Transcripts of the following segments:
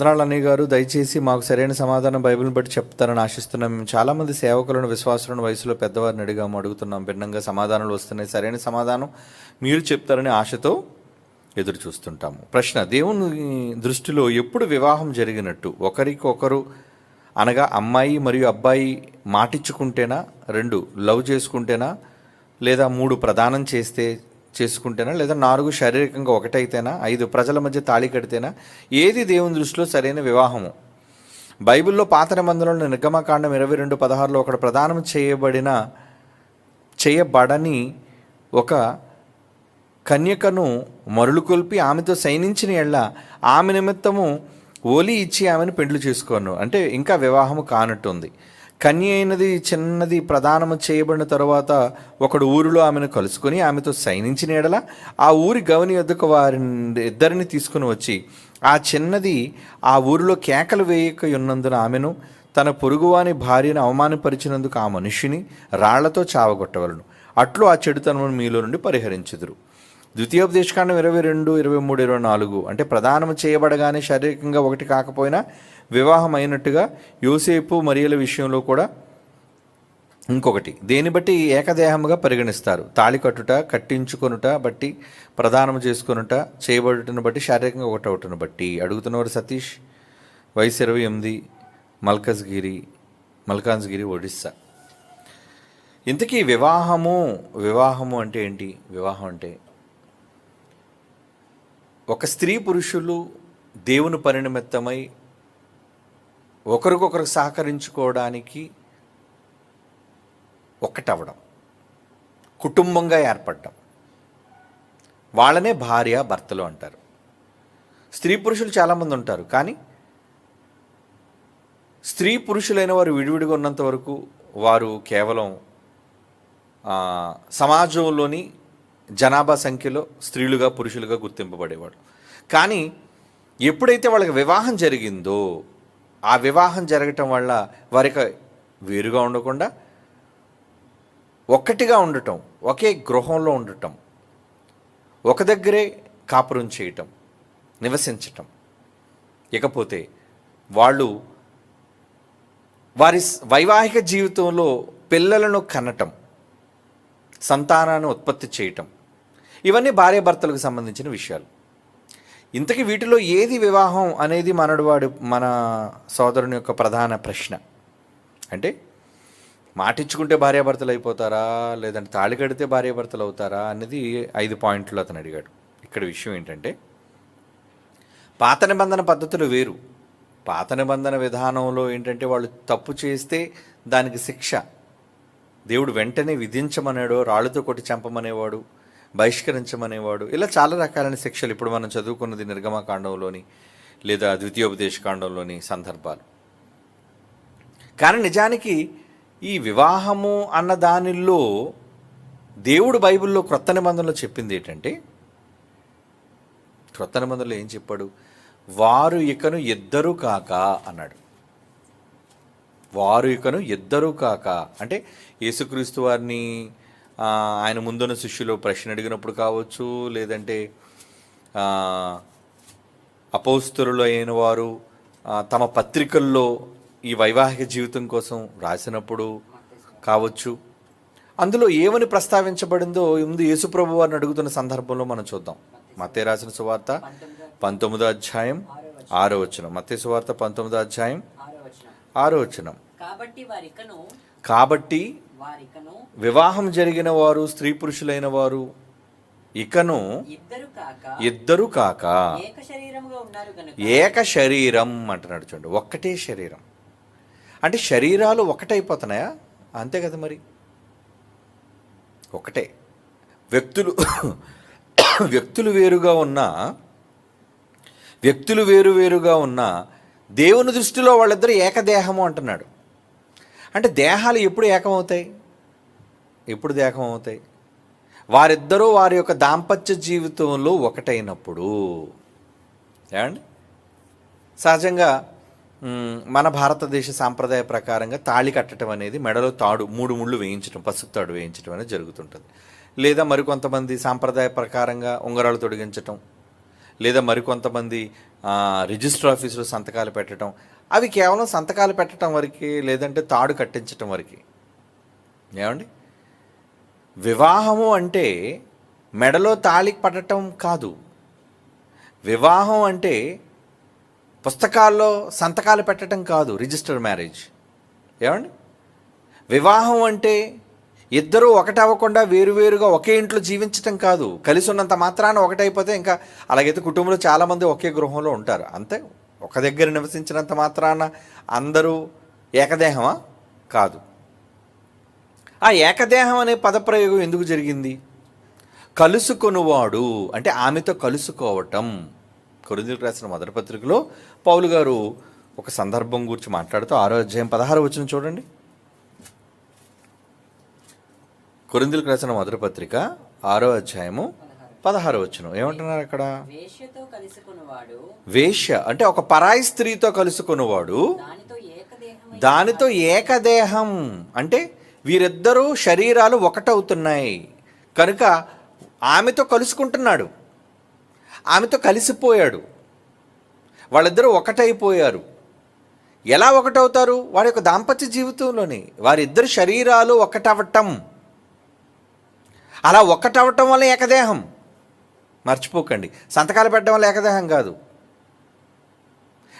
మ్మ్. వందనాలు అన్నయ్య గారు దయచేసి మాకు సరైన సమాధానం బైబిల్ని బట్టి చెప్తారని ఆశిస్తున్నాం. మేము చాలామంది సేవకులను విశ్వాసులను వయసులో పెద్దవారిని అడిగాము అడుగుతున్నాం. భిన్నంగా సమాధానాలు వస్తున్నాయి. సరైన సమాధానం మీరు చెప్తారని ఆశతో ఎదురు చూస్తుంటాము ప్రశ్న దేవుని దృష్టిలో ఎప్పుడు వివాహం జరిగినట్టు? ఒకరికొకరు అనగా అమ్మాయి మరియు అబ్బాయి మాటిచ్చుకుంటేనా? రెండు లవ్ చేసుకుంటేనా? లేదా మూడు ప్రదానం చేస్తే చేసుకుంటేనా? లేదా నాలుగు శారీరకంగా ఒకటైతేనా? ఐదు ప్రజల మధ్య తాళి కడితేనా? ఏది దేవుని దృష్టిలో సరైన వివాహము? బైబిల్లో పాత నిబంధనలు నిర్గమకాండం ఇరవై రెండు పదహారులో ఒకటి ప్రదానం చేయబడిన చేయబడని ఒక కన్యకను మరులు కొల్పి ఆమెతో సైనించిన ఎళ్ళ ఆమె నిమిత్తము ఓలి ఇచ్చి ఆమెను పెండ్లు చేసుకోను. అంటే ఇంకా వివాహము కానట్టుంది. కన్య అయినది చిన్నది ప్రదానము చేయబడిన తరువాత ఒకడు ఊరిలో ఆమెను కలుసుకొని ఆమెతో సైనించిన ఎడల ఆ ఊరి గవని వద్దకు వారి ఇద్దరిని తీసుకుని వచ్చి ఆ చిన్నది ఆ ఊరిలో కేకలు వేయక ఉన్నందున ఆమెను తన పొరుగువాని భార్యను అవమానపరిచినందుకు ఆ మనిషిని రాళ్ళతో చావగొట్టవలను. అట్లు ఆ చెడుతనమును మీలో నుండి పరిహరించుదురు. ద్వితీయోపదేశకాండం ఇరవై రెండు ఇరవై మూడు ఇరవై నాలుగు. అంటే ప్రధానం చేయబడగానే శారీరకంగా ఒకటి కాకపోయినా వివాహం అయినట్టుగా యోసేపు మరియల విషయంలో కూడా ఇంకొకటి. దేని బట్టి? ఏకదేహముగా పరిగణిస్తారు. తాళి కట్టుట కట్టించుకొనుట బట్టి ప్రదానం చేసుకొనుట చేయబడుటను బట్టి శారీరకంగా ఒకటవుటను బట్టి. అడుగుతున్నవారు సతీష్ వయసు ఇరవై ఎనిమిది మల్కజ్గిరి మల్కాజ్గిరి ఒడిస్సా. ఇంతకీ వివాహము వివాహము అంటే ఏంటి? వివాహం అంటే ఒక స్త్రీ పురుషులు దేవుని పరినిమిత్తమై ఒకరికొకరు సహకరించుకోవడానికి ఒక్కటవ్వడం కుటుంబంగా ఏర్పడడం. వాళ్ళనే భార్య భర్తలు అంటారు. స్త్రీ పురుషులు చాలామంది ఉంటారు కానీ స్త్రీ పురుషులైన వారు విడివిడిగా ఉన్నంత వరకు వారు కేవలం సమాజంలోని జనాభా సంఖ్యలో స్త్రీలుగా పురుషులుగా గుర్తింపబడేవాడు. కానీ ఎప్పుడైతే వాళ్ళకి వివాహం జరిగిందో ఆ వివాహం జరగటం వల్ల వారికి వేరుగా ఉండకుండా ఒక్కటిగా ఉండటం ఒకే గృహంలో ఉండటం ఒక దగ్గరే కాపురం చేయటం నివసించటం. ఇకపోతే వాళ్ళు వారి స్- వైవాహిక జీవితంలో పిల్లలను కనటం సంతానాన్ని ఉత్పత్తి చేయటం ఇవన్నీ భార్యాభర్తలకు సంబంధించిన విషయాలు. ఇంతకీ వీటిలో ఏది వివాహం అనేది మనడువాడు మన సోదరుని యొక్క ప్రధాన ప్రశ్న. అంటే మాటిచ్చుకుంటే భార్యాభర్తలు అయిపోతారా? లేదంటే తాళి కడితే భార్యాభర్తలు అవుతారా? అనేది ఐదు పాయింట్లు అతను అడిగాడు. ఇక్కడ విషయం ఏంటంటే పాత నిబంధన పద్ధతులు వేరు. పాత నిబంధన విధానంలో ఏంటంటే వాళ్ళు తప్పు చేస్తే దానికి శిక్ష. దేవుడు వెంటనే విధించమనేవాడు రాళ్ళతో కొట్టి చంపమనేవాడు బహిష్కరించమనేవాడు. ఇలా చాలా రకాలైన శిక్షలు ఇప్పుడు మనం చదువుకున్నది నిర్గమకాండంలోని లేదా ద్వితీయోపదేశ కాండంలోని సందర్భాలు. కానీ నిజానికి ఈ వివాహము అన్న దానిలో దేవుడు బైబిల్లో క్రొత్త నిబంధనలో చెప్పింది ఏంటంటే క్రొత్త నిబంధనలో ఏం చెప్పాడు? వారు ఇకను ఇద్దరు కాక అన్నాడు. వారు ఇకను ఇద్దరు కాక. అంటే యేసుక్రీస్తు వారిని ఆయన ముందున్న శిష్యులు ప్రశ్న అడిగినప్పుడు కావచ్చు లేదంటే అపౌస్తరులు అయిన వారు తమ పత్రికల్లో ఈ వైవాహిక జీవితం కోసం రాసినప్పుడు కావచ్చు. అందులో ఏమని ప్రస్తావించబడిందో ముందు యేసుప్రభు వారిని అడుగుతున్న సందర్భంలో మనం చూద్దాం. మత్తే రాసిన సువార్త పంతొమ్మిదో అధ్యాయం ఆరో వచనం. మత్తే సువార్త పంతొమ్మిదో అధ్యాయం ఆరో వచనం. కాబట్టి వివాహం జరిగిన వారు స్త్రీ పురుషులైన వారు ఇకను ఇద్దరు కాక ఏక శరీరం అంటున్నాడు చూడండి ఒక్కటే శరీరం. అంటే శరీరాలు ఒకటైపోతున్నాయా? అంతే కదా మరి. ఒకటే. వ్యక్తులు వ్యక్తులు వేరుగా ఉన్నా వ్యక్తులు వేరు వేరుగా ఉన్నా దేవుని దృష్టిలో వాళ్ళిద్దరూ ఏకదేహము అంటున్నాడు. అంటే దేహాలు ఎప్పుడు ఏకమవుతాయి? ఎప్పుడు దేహం వారిద్దరూ వారి యొక్క దాంపత్య జీవితంలో ఒకటైనప్పుడు. ఏమండి? సహజంగా మన భారతదేశ సాంప్రదాయ ప్రకారంగా తాళి కట్టడం అనేది మెడలో తాడు మూడు ముళ్ళు వేయించడం పసుపు తాడు వేయించడం అనేది జరుగుతుంటుంది. లేదా మరికొంతమంది సాంప్రదాయ ప్రకారంగా ఉంగరాలు తొడిగించటం లేదా మరికొంతమంది రిజిస్టర్ ఆఫీసులో సంతకాలు పెట్టడం అవి కేవలం సంతకాలు పెట్టడం వరకు లేదంటే తాడు కట్టించటం వరకు. ఏమండి? వివాహము అంటే మెడలో తాళి పడటం కాదు. వివాహం అంటే పుస్తకాల్లో సంతకాలు పెట్టడం కాదు రిజిస్టర్ మ్యారేజ్. ఏమండి? వివాహం అంటే ఇద్దరూ ఒకటవ్వకుండా వేరువేరుగా ఒకే ఇంట్లో జీవించటం కాదు. కలిసి ఉన్నంత మాత్రాన ఒకటైపోతే ఇంకా అలాగైతే కుటుంబంలో చాలామంది ఒకే గృహంలో ఉంటారు. అంతే. ఒక దగ్గర నివసించినంత మాత్రాన అందరూ ఏకదేహమా? కాదు. ఆ ఏకదేహం అనే పదప్రయోగం ఎందుకు జరిగింది? కలుసుకొనువాడు అంటే ఆమెతో కలుసుకోవటం. కొరిందులకు రాసిన మొదటి పత్రికలో పౌలు గారు ఒక సందర్భం గురించి మాట్లాడుతూ ఆరో అధ్యాయం పదహారు వచ్చిన చూడండి. కొరిందులకు రాసిన మొదటి పత్రిక ఆరో అధ్యాయము పదహారు వచ్చిన. ఏమంటున్నారు అక్కడ? వేశ్య అంటే ఒక పరాయి స్త్రీతో కలుసుకున్నవాడు దానితో ఏకదేహం. అంటే వీరిద్దరూ శరీరాలు ఒకటవుతున్నాయి. కనుక ఆమెతో కలుసుకుంటున్నాడు. ఆమెతో కలిసిపోయాడు. వాళ్ళిద్దరూ ఒకటైపోయారు. ఎలా ఒకటవుతారు? వారి యొక్క దాంపత్య జీవితంలోని వారిద్దరు శరీరాలు ఒకటవటం. అలా ఒకటవటం వల్ల ఏకదేహం. మర్చిపోకండి. సంతకాలు పెట్టడం వల్ల ఏకదేహం కాదు.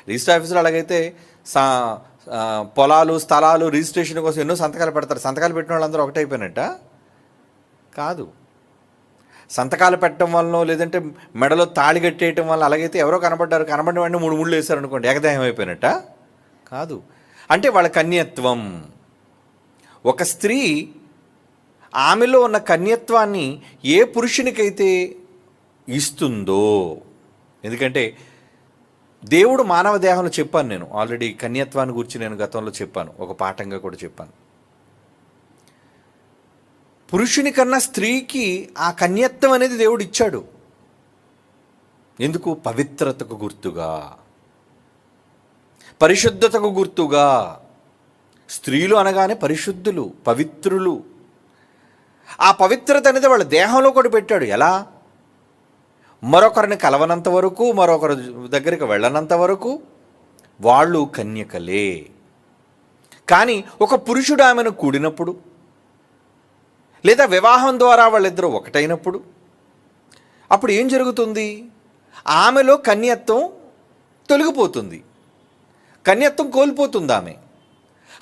రిజిస్టర్ ఆఫీసులో అలాగైతే సా పొలాలు స్థలాలు రిజిస్ట్రేషన్ కోసం ఎన్నో సంతకాలు పెడతారు. సంతకాలు పెట్టిన వాళ్ళందరూ ఒకటైపోయినట్ట కాదు. సంతకాలు పెట్టడం వలన లేదంటే మెడలో తాళి కట్టేయటం వల్ల అలాగైతే ఎవరో కనబడ్డారు. కనబడిన వాడిని మూడు ముళ్ళు వేశారు అనుకోండి ఏకదేహం అయిపోయినట్ట? కాదు. అంటే వాళ్ళ కన్యత్వం. ఒక స్త్రీ ఆమెలో ఉన్న కన్యత్వాన్ని ఏ పురుషునికైతే ఇస్తుందో. ఎందుకంటే దేవుడు మానవ దేహంలో చెప్పాను నేను. ఆల్రెడీ కన్యత్వాన్ని గురించి నేను గతంలో చెప్పాను. ఒక పాఠంగా కూడా చెప్పాను. పురుషుని కన్నా స్త్రీకి ఆ కన్యత్వం అనేది దేవుడు ఇచ్చాడు. ఎందుకు? పవిత్రతకు గుర్తుగా. పరిశుద్ధతకు గుర్తుగా. స్త్రీలు అనగానే పరిశుద్ధులు పవిత్రులు. ఆ పవిత్రత అనేది వాళ్ళ దేహంలో కూడా పెట్టాడు. ఎలా? మరొకరిని కలవనంత వరకు మరొకరి దగ్గరికి వెళ్ళనంత వరకు వాళ్ళు కన్యకలే. కానీ ఒక పురుషుడు ఆమెను కూడినప్పుడు లేదా వివాహం ద్వారా వాళ్ళిద్దరూ ఒకటైనప్పుడు అప్పుడు ఏం జరుగుతుంది? ఆమెలో కన్యత్వం తొలగిపోతుంది. కన్యత్వం కోల్పోతుంది ఆమె.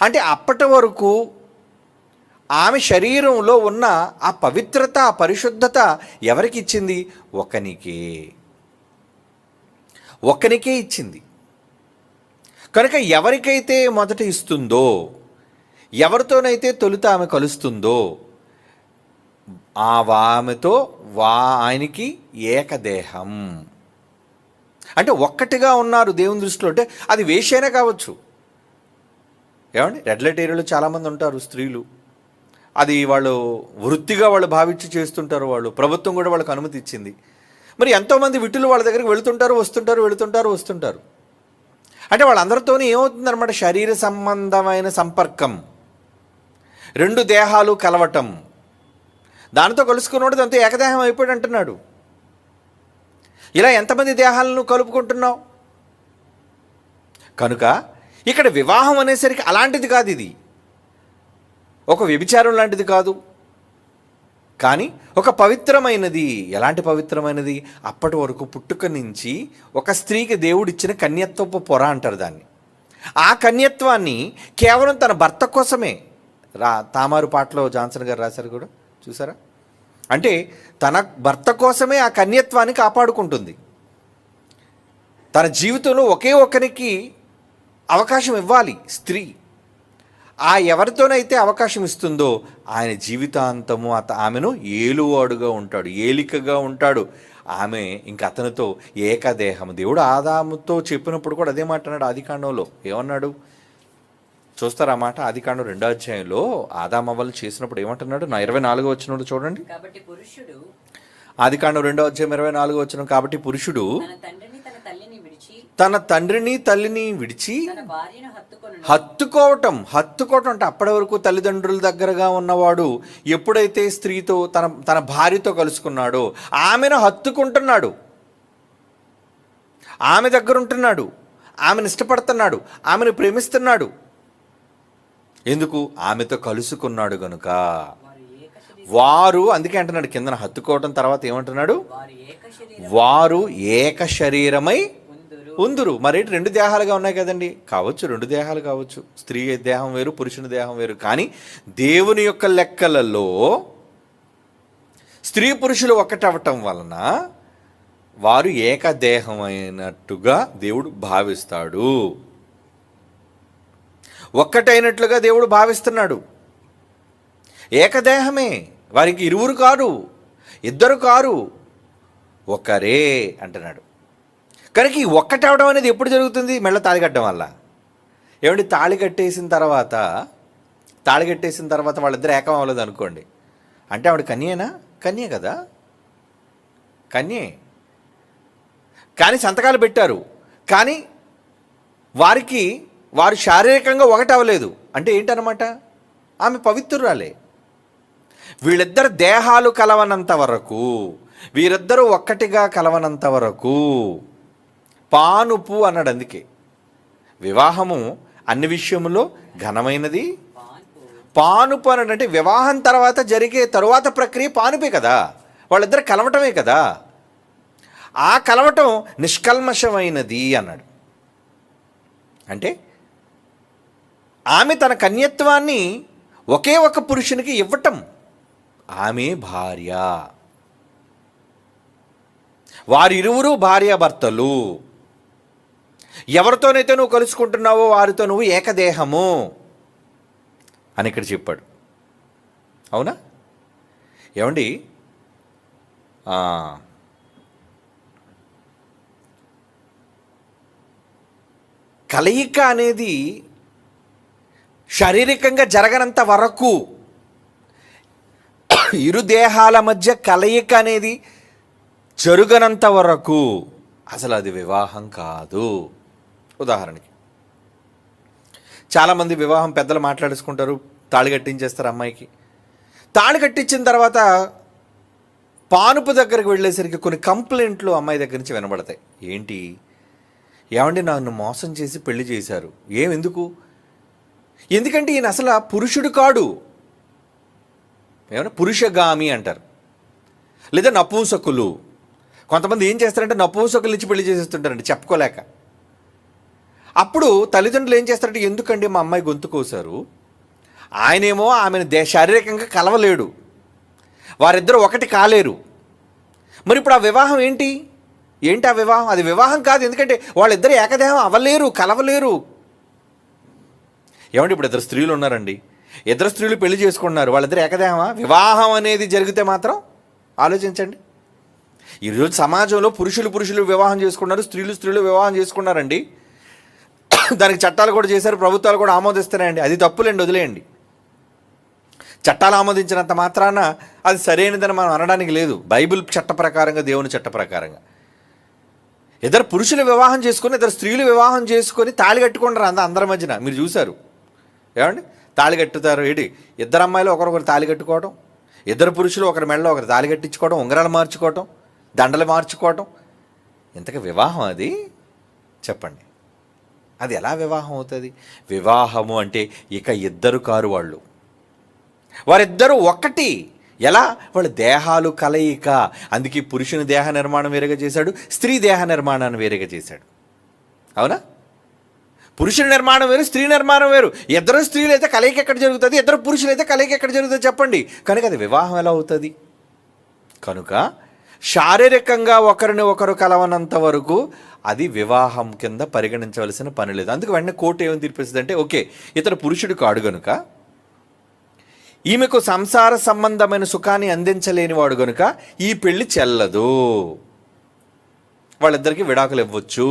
అంటే అప్పటి వరకు ఆమె శరీరంలో ఉన్న ఆ పవిత్రత ఆ పరిశుద్ధత ఎవరికి ఇచ్చింది ఒకనికే. ఒకనికే ఇచ్చింది. కనుక ఎవరికైతే మొదట ఇస్తుందో ఎవరితోనైతే తొలుత ఆమె కలుస్తుందో ఆ ఆమెతో వా ఆయనకి ఏకదేహం. అంటే ఒక్కటిగా ఉన్నారు దేవుని దృష్టిలో అంటే అది వేషైనా కావచ్చు. ఏమండి? రెడ్ లైట్ ఏరియాలో చాలామంది ఉంటారు స్త్రీలు. అది వాళ్ళు వృత్తిగా వాళ్ళు భావించి చేస్తుంటారు వాళ్ళు. ప్రభుత్వం కూడా వాళ్ళకి అనుమతి ఇచ్చింది. మరి ఎంతోమంది విటులు వాళ్ళ దగ్గరికి వెళుతుంటారు వస్తుంటారు వెళుతుంటారు వస్తుంటారు. అంటే వాళ్ళందరితోనే ఏమవుతుందన్నమాట? శరీర సంబంధమైన సంపర్కం. రెండు దేహాలు కలవటం. దానితో కలుసుకున్నవాడు దాంతో ఏకదేహం అయిపోయాడు అంటున్నాడు. ఇలా ఎంతమంది దేహాలను కలుపుకుంటున్నావు? కనుక ఇక్కడ వివాహం అనేసరికి అలాంటిది కాదు ఇది. ఒక వ్యభిచారం లాంటిది కాదు. కానీ ఒక పవిత్రమైనది. ఎలాంటి పవిత్రమైనది? అప్పటి వరకు పుట్టుక నుంచి ఒక స్త్రీకి దేవుడిచ్చిన కన్యత్వపు పొర అంటారు దాన్ని. ఆ కన్యత్వాన్ని కేవలం తన భర్త కోసమే. రా తామారు పాటలో జాన్సన్ గారు రాశారు కూడా. చూసారా? అంటే తన భర్త కోసమే ఆ కన్యత్వాన్ని కాపాడుకుంటుంది. తన జీవితంలో ఒకే ఒకరికి అవకాశం ఇవ్వాలి. స్త్రీ. ఆ ఎవరితోనైతే అవకాశం ఇస్తుందో ఆయన జీవితాంతము అత ఆమెను ఏలువాడుగా ఉంటాడు ఏలికగా ఉంటాడు. ఆమె ఇంక అతనితో ఏకదేహం దేవుడు ఆదాముతో చెప్పినప్పుడు కూడా అదే మాట అన్నాడు ఆదికాండంలో. ఏమన్నాడు? చూస్తారా ఆ మాట? ఆదికాండం రెండో అధ్యాయంలో ఆదామవ్వలు చేసినప్పుడు ఏమంటున్నాడు? నా ఇరవై నాలుగో వచ్చినప్పుడు చూడండి. పురుషుడు ఆదికాండం రెండో అధ్యాయం ఇరవై నాలుగో వచ్చిన కాబట్టి పురుషుడు తన తండ్రిని తన తల్లిని విడిచి తన తండ్రిని తల్లిని విడిచి హత్తుకోవటం హత్తుకోవటం అంటే అప్పటి వరకు తల్లిదండ్రుల దగ్గరగా ఉన్నవాడు ఎప్పుడైతే స్త్రీతో తన తన భార్యతో కలుసుకున్నాడో ఆమెను హత్తుకుంటున్నాడు. ఆమె దగ్గర ఉంటున్నాడు ఆమెను ఇష్టపడుతున్నాడు. ఆమెను ప్రేమిస్తున్నాడు. ఎందుకు? ఆమెతో కలుసుకున్నాడు గనుక. వారు అందుకే అంటున్నాడు కిందన హత్తుకోవటం తర్వాత ఏమంటున్నాడు? వారు ఏక శరీరమై ఉందురు. ఉందురు మరి రెండు దేహాలుగా ఉన్నాయి కదండి. కావచ్చు రెండు దేహాలు కావచ్చు. స్త్రీ దేహం వేరు పురుషుని దేహం వేరు. కానీ దేవుని యొక్క లెక్కలలో స్త్రీ పురుషులు ఒకటవటం వలన వారు ఏకదేహమైనట్టుగా దేవుడు భావిస్తాడు. ఒక్కటైనట్లుగా దేవుడు భావిస్తున్నాడు. ఏకదేహమే. వారికి ఇరువురు కారు ఇద్దరు కారు ఒకరే అంటున్నాడు. కనుక ఈ ఒక్కటవడం అనేది ఎప్పుడు జరుగుతుంది? మెళ్ళ తాళి కట్టడం వల్ల. ఏమంటే తాళి కట్టేసిన తర్వాత తాళి కట్టేసిన తర్వాత వాళ్ళిద్దరు ఏకం అవ్వలేదు అనుకోండి. అంటే ఆవిడ కన్యేనా? కన్యే కదా. కన్యే. కానీ సంతకాలు పెట్టారు. కానీ వారికి వారు శారీరకంగా ఒకటి అవ్వలేదు అంటే ఏంటనమాట ఆమె పవిత్రురాలే. వీళ్ళిద్దరు దేహాలు కలవనంత వరకు వీరిద్దరూ ఒక్కటిగా కలవనంత వరకు పానుపు అన్నాడు అందుకే. వివాహము అన్ని విషయంలో ఘనమైనది. పానుపు అని అంటే వివాహం తర్వాత జరిగే తరువాత ప్రక్రియ పానుపే కదా. వాళ్ళిద్దరు కలవటమే కదా. ఆ కలవటం నిష్కల్మషమైనది అన్నాడు. అంటే ఆమె తన కన్యత్వాన్ని ఒకే ఒక పురుషునికి ఇవ్వటం. ఆమె భార్య. వారిరువురు భార్యాభర్తలు. ఎవరితోనైతే నువ్వు కలుసుకుంటున్నావో వారితో నువ్వు ఏకదేహము అని ఇక్కడ చెప్పాడు. అవునా? ఏమండి? కలయిక అనేది శారీరకంగా జరగనంత వరకు ఇరు దేహాల మధ్య కలయిక అనేది జరుగనంత వరకు అసలు అది వివాహం కాదు. ఉదాహరణకి. చాలామంది వివాహం పెద్దలు మాట్లాడేసుకుంటారు తాళి కట్టించేస్తారు అమ్మాయికి. తాళి కట్టించిన తర్వాత పానుపు దగ్గరికి వెళ్ళేసరికి కొన్ని కంప్లైంట్లు అమ్మాయి దగ్గర నుంచి వినబడతాయి. ఏంటి? ఏమండి నన్ను మోసం చేసి పెళ్ళి చేశారు? ఏం ఎందుకు ఎందుకంటే ఈయన అసలు పురుషుడు కాడు. ఏమన్నా పురుషగామి అంటారు. లేదా నపూంసకులు. కొంతమంది ఏం చేస్తారంటే నపూంసకులు ఇచ్చి పెళ్ళి చేసేస్తుంటారండి చెప్పుకోలేక. అప్పుడు తల్లిదండ్రులు ఏం చేస్తారంటే ఎందుకండి మా అమ్మాయి గొంతు కోసారు ఆయనేమో ఆమెను దే శారీరకంగా కలవలేడు. వారిద్దరూ ఒకటి కాలేరు. మరి ఇప్పుడు ఆ వివాహం ఏంటి? ఏంటి ఆ వివాహం? అది వివాహం కాదు. ఎందుకంటే వాళ్ళిద్దరు ఏకదేహం అవ్వలేరు కలవలేరు. ఏమంటే ఇప్పుడు ఇద్దరు స్త్రీలు ఉన్నారండి. ఇద్దరు స్త్రీలు పెళ్ళి చేసుకున్నారు వాళ్ళిద్దరు ఏకదేహమా? వివాహం అనేది జరిగితే మాత్రం ఆలోచించండి. ఈరోజు సమాజంలో పురుషులు పురుషులు వివాహం చేసుకున్నారు స్త్రీలు స్త్రీలు వివాహం చేసుకున్నారండి దానికి చట్టాలు కూడా చేశారు ప్రభుత్వాలు కూడా ఆమోదిస్తున్నాయండి. అది తప్పులేండి వదిలేయండి. చట్టాలు ఆమోదించినంత మాత్రాన అది సరైనదని మనం అనడానికి లేదు. బైబిల్ చట్ట ప్రకారంగా దేవుని చట్ట ప్రకారంగా. ఇద్దరు పురుషులు వివాహం చేసుకొని ఇద్దరు స్త్రీలు వివాహం చేసుకొని తాళి కట్టుకుంటారు అంద అందరి మధ్యన. మీరు చూశారు. ఏమండి? తాళి కట్టుతారు. ఏంటి? ఇద్దరు అమ్మాయిలు ఒకరొకరు తాళి కట్టుకోవడం ఇద్దరు పురుషులు ఒకరి మెడలో ఒకరు తాళి కట్టించుకోవడం ఉంగరాలు మార్చుకోవటం దండలు మార్చుకోవటం. ఇంతకు వివాహం అది? చెప్పండి. అది ఎలా వివాహం అవుతుంది? వివాహము అంటే ఇక ఇద్దరు కారు వాళ్ళు. వారిద్దరూ ఒకటి. ఎలా? వాళ్ళ దేహాలు కలయిక. అందుకే పురుషుని దేహ నిర్మాణం వేరుగా చేశాడు స్త్రీ దేహ నిర్మాణాన్ని వేరుగా చేశాడు. అవునా? పురుషుని నిర్మాణం వేరు స్త్రీ నిర్మాణం వేరు. ఇద్దరు స్త్రీలు అయితే కలయిక ఎక్కడ జరుగుతుంది? ఇద్దరు పురుషులు అయితే కలయిక ఎక్కడ జరుగుతుంది చెప్పండి. కనుక అది వివాహం ఎలా అవుతుంది? కనుక శారీరకంగా ఒకరిని ఒకరు కలవనంత వరకు అది వివాహం కింద పరిగణించవలసిన పని లేదు. అందుకు వెంటనే కోర్టు ఏమని తీర్పిస్తుంది అంటే ఓకే ఇతడు పురుషుడు కాడు గనుక ఈమెకు సంసార సంబంధమైన సుఖాన్ని అందించలేనివాడు గనుక ఈ పెళ్ళి చెల్లదు. వాళ్ళిద్దరికీ విడాకులు ఇవ్వచ్చు.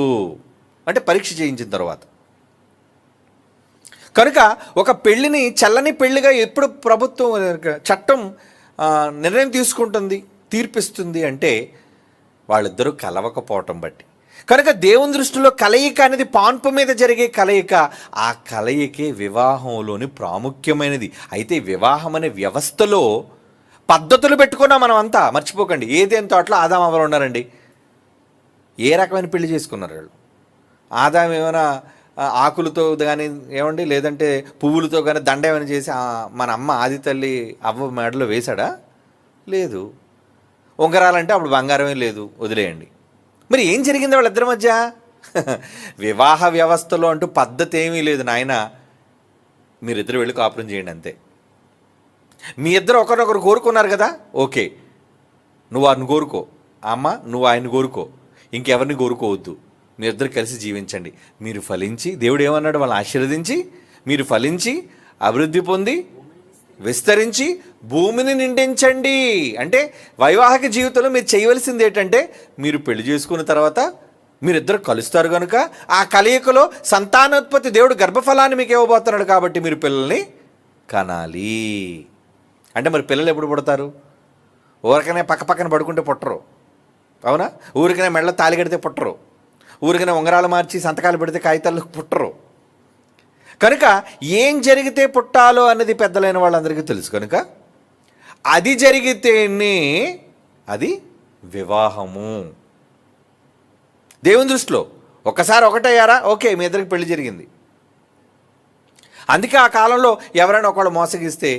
అంటే పరీక్ష చేయించిన తర్వాత. కనుక ఒక పెళ్ళిని చల్లని పెళ్ళిగా ఎప్పుడు ప్రభుత్వం చట్టం నిర్ణయం తీసుకుంటుంది. తీర్పిస్తుంది అంటే వాళ్ళిద్దరూ కలవకపోవటం బట్టి. కనుక దేవుని దృష్టిలో కలయిక అనేది పాన్పు మీద జరిగే కలయిక ఆ కలయికే వివాహంలోని ప్రాముఖ్యమైనది. అయితే వివాహం అనే వ్యవస్థలో పద్ధతులు పెట్టుకున్నాం మనం అంతా మర్చిపోకండి. ఏదేం తోటలో ఆదాం ఎవరు ఉన్నారండి? ఏ రకమైన పెళ్ళి చేసుకున్నారు వాళ్ళు? ఆదాయం ఏమైనా ఆకులతో కానీ ఏమండి? లేదంటే పువ్వులతో కానీ దండ ఏమైనా చేసి మన అమ్మ ఆది తల్లి అవ్వ మెడలో వేశాడా? లేదు. ఉంగరాలంటే అప్పుడు బంగారమే లేదు వదిలేయండి. మరి ఏం జరిగింది వాళ్ళిద్దరి మధ్య? వివాహ వ్యవస్థలో అంటూ పద్ధతి ఏమీ లేదు నాయన. మీరిద్దరు వెళ్ళి కాపురం చేయండి అంతే. మీ ఇద్దరు ఒకరినొకరు కోరుకున్నారు కదా? ఓకే. నువ్వు వారిని కోరుకో. అమ్మ నువ్వు ఆయన కోరుకో. ఇంకెవరిని కోరుకోవద్దు. మీ ఇద్దరు కలిసి జీవించండి. మీరు ఫలించి దేవుడు ఏమన్నాడు? వాళ్ళని ఆశీర్వదించి మీరు ఫలించి అభివృద్ధి పొంది విస్తరించి భూమిని నిండించండి. అంటే వైవాహిక జీవితంలో మీరు చేయవలసింది ఏంటంటే మీరు పెళ్ళి చేసుకున్న తర్వాత మీరిద్దరు కలుస్తారు కనుక ఆ కలయికలో సంతానోత్పత్తి దేవుడు గర్భఫలాన్ని మీకు ఇవ్వబోతున్నాడు కాబట్టి మీరు పిల్లల్ని కనాలి. అంటే మరి పిల్లలు ఎప్పుడు పుడతారు? ఊరికనే పక్క పక్కన పడుకుంటే పుట్టరు. అవునా? ఊరికనే మెడలో తాలి కడితే పుట్టరు. ఊరికనే ఉంగరాలు మార్చి సంతకాలు పెడితే కాగితాలు పుట్టరు. కనుక ఏం జరిగితే పుట్టాలో అన్నది పెద్దలైన వాళ్ళందరికీ తెలుసు కనుక అది జరిగితేనే అది వివాహము. దేవుని దృష్టిలో ఒక్కసారి ఒకటయ్యారా? ఓకే మీ ఇద్దరికి పెళ్ళి జరిగింది. అందుకే ఆ కాలంలో ఎవరైనా ఒకళ్ళు మోసగిస్తే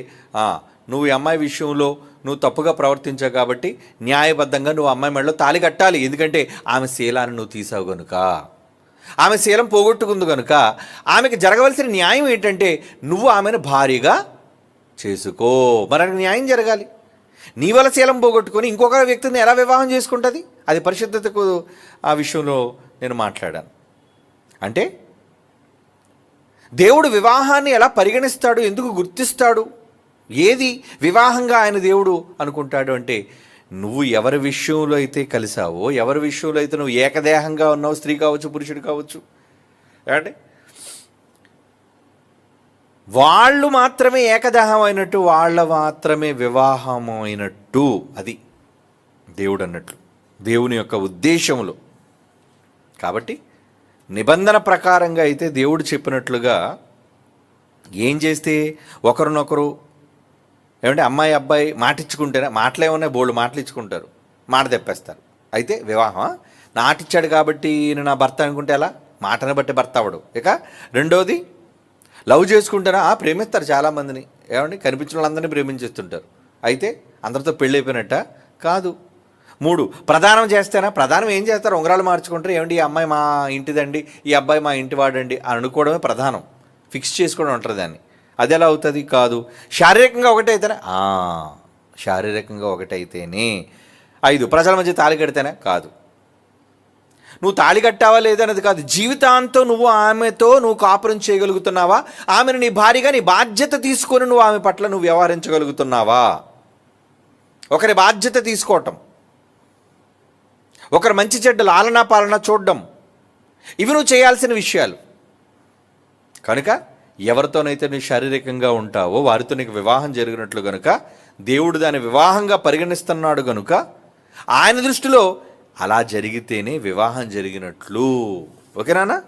నువ్వు ఈ అమ్మాయి విషయంలో నువ్వు తప్పుగా ప్రవర్తించావు కాబట్టి న్యాయబద్ధంగా నువ్వు అమ్మాయి మెడలో తాళి కట్టాలి. ఎందుకంటే ఆమె శీలాన్ని నువ్వు తీసావు కనుక ఆమె శీలం పోగొట్టుకుంది కనుక ఆమెకి జరగవలసిన న్యాయం ఏంటంటే నువ్వు ఆమెను భారీగా చేసుకో. మరి న్యాయం జరగాలి. నీ వల్ల శీలం పోగొట్టుకొని ఇంకొక వ్యక్తిని ఎలా వివాహం చేసుకుంటుంది? అది పరిశుద్ధతకు ఆ విషయంలో నేను మాట్లాడాను. అంటే దేవుడు వివాహాన్ని ఎలా పరిగణిస్తాడు? ఎందుకు గుర్తిస్తాడు? ఏది వివాహంగా ఆయన దేవుడు అనుకుంటాడు అంటే నువ్వు ఎవరి విషయంలో అయితే కలిసావో ఎవరి విషయంలో అయితే నువ్వు ఏకదేహంగా ఉన్నావు స్త్రీ కావచ్చు పురుషుడు కావచ్చు ఏమంటే వాళ్ళు మాత్రమే ఏకదేహం అయినట్టు వాళ్ళ మాత్రమే వివాహం అయినట్టు అది దేవుడు అన్నట్లు. దేవుని యొక్క ఉద్దేశములు. కాబట్టి నిబంధన ప్రకారంగా అయితే దేవుడు చెప్పినట్లుగా ఏం చేస్తే ఒకరినొకరు ఏమంటే అమ్మాయి అబ్బాయి మాటిచ్చుకుంటేనే మాటలే ఉన్నాయి బోళ్ళు మాటలు ఇచ్చుకుంటారు మాట తెప్పేస్తారు. అయితే వివాహం. నాటిచ్చాడు కాబట్టి ఈయన నా భర్త అనుకుంటే ఎలా? మాటను బట్టి భర్త అవడు ఇక రెండోది లవ్ చేసుకుంటారా ఆ, ప్రేమిస్తారు చాలామందిని. ఏమండి? కనిపించిన వాళ్ళందరినీ ప్రేమించేస్తుంటారు. అయితే అందరితో పెళ్ళి అయిపోయినట్ట కాదు. మూడు ప్రధానం చేస్తేనా? ప్రధానం ఏం చేస్తారు? ఉంగరాలు మార్చుకుంటారు. ఏమండి? ఈ అమ్మాయి మా ఇంటిదండి ఈ అబ్బాయి మా ఇంటి వాడండి అని అనుకోవడమే ప్రధానం. ఫిక్స్ చేసుకోవడం ఉంటారు దాన్ని. అది ఎలా అవుతుంది? కాదు. శారీరకంగా ఒకటే అయితేనే? శారీరకంగా ఒకటైతేనే. ఐదు ప్రజల మధ్య తాళి కడితేనే? కాదు. నువ్వు తాళి కట్టావా లేదన్నది కాదు. జీవితాంతం నువ్వు ఆమెతో నువ్వు కాపురం చేయగలుగుతున్నావా? ఆమెను నీ భారీగా నీ బాధ్యత తీసుకొని నువ్వు ఆమె పట్ల నువ్వు వ్యవహరించగలుగుతున్నావా? ఒకరి బాధ్యత తీసుకోవటం. ఒకరి మంచి చెడ్డలు ఆలనా పాలన చూడడం. ఇవి నువ్వు చేయాల్సిన విషయాలు. కనుక ఎవరితోనైతే నువ్వు శారీరకంగా ఉంటావో వారితో నీకు వివాహం జరిగినట్లు గనుక దేవుడు దాన్ని వివాహంగా పరిగణిస్తున్నాడు గనుక ఆయన దృష్టిలో అలా జరిగితేనే వివాహం జరిగినట్లు. ఓకేనా